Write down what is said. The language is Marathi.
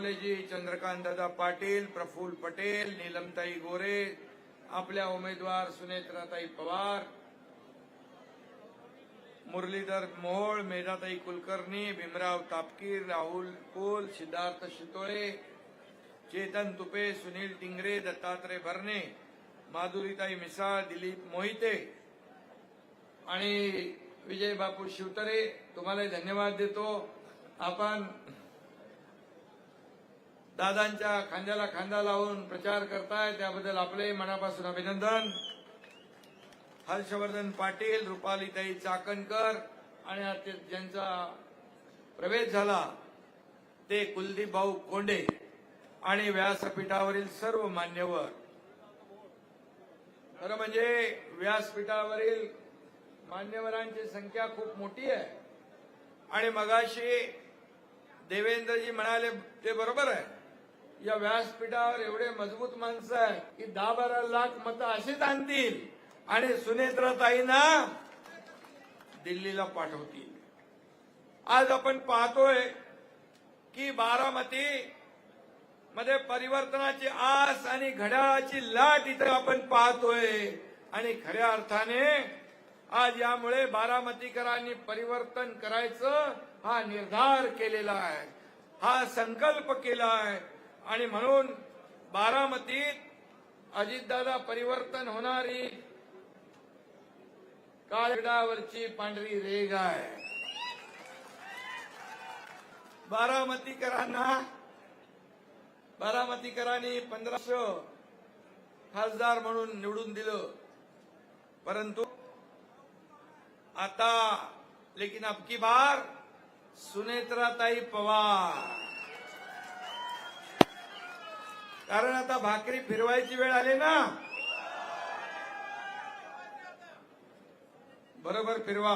पटोलेजी चंद्रकांत दादा पाटील प्रफुल्ल पटेल नीलमताई गोरे आपल्या उमेदवार सुनेत्राताई पवार मुरलीधर मोहोळ मेधाताई कुलकर्णी भीमराव तापकीर राहुल कोल सिद्धार्थ शितोळे चेतन तुपे सुनील टिंगरे दत्तात्रय भरणे माधुरीताई मिसाळ दिलीप मोहिते आणि विजय बापू शिवतरे. तुम्हाला धन्यवाद देतो. आपण दादांच्या खांद्याला खांदा लावून प्रचार करताय त्याबद्दल आपले मनापासून अभिनंदन. हर्षवर्धन पाटील रुपालीताई चाकणकर आणि ज्यांचा प्रवेश झाला ते कुलदीप भाऊ कोंडे आणि व्यासपीठावरील सर्व मान्यवर. खरं म्हणजे व्यासपीठावरील मान्यवरांची संख्या खूप मोठी आहे. आणि मगाशी देवेंद्रजी म्हणाले ते बरोबर आहे. या व्यासपीठावर एवढे मजबूत माणसं आहे की दहा बारा लाख मतं अशीच आणतील. आणि सुनेत्राताईंना दिल्लीला पाठवतील. आज आपण पाहतोय की बारामती मध्ये परिवर्तनाची आस आणि घड्याळाची लाट इथं आपण पाहतोय. आणि खऱ्या अर्थाने आज यामुळे बारामतीकरांनी परिवर्तन करायचं हा निर्धार केलेला आहे. हा संकल्प केला आहे. आणि म्हणून बारामतीत अजितदादा परिवर्तन होणारी काळगडावरची पांढरी रेग आहे. बारामतीकरांना बारामतीकरांनी पंधराशे खासदार म्हणून निवडून दिलं. परंतु आता लेकिन अबकी बार सुनेत्राताई पवार. कारण आता भाकरी फिरवायची वेळ आली ना. बरोबर फिरवा.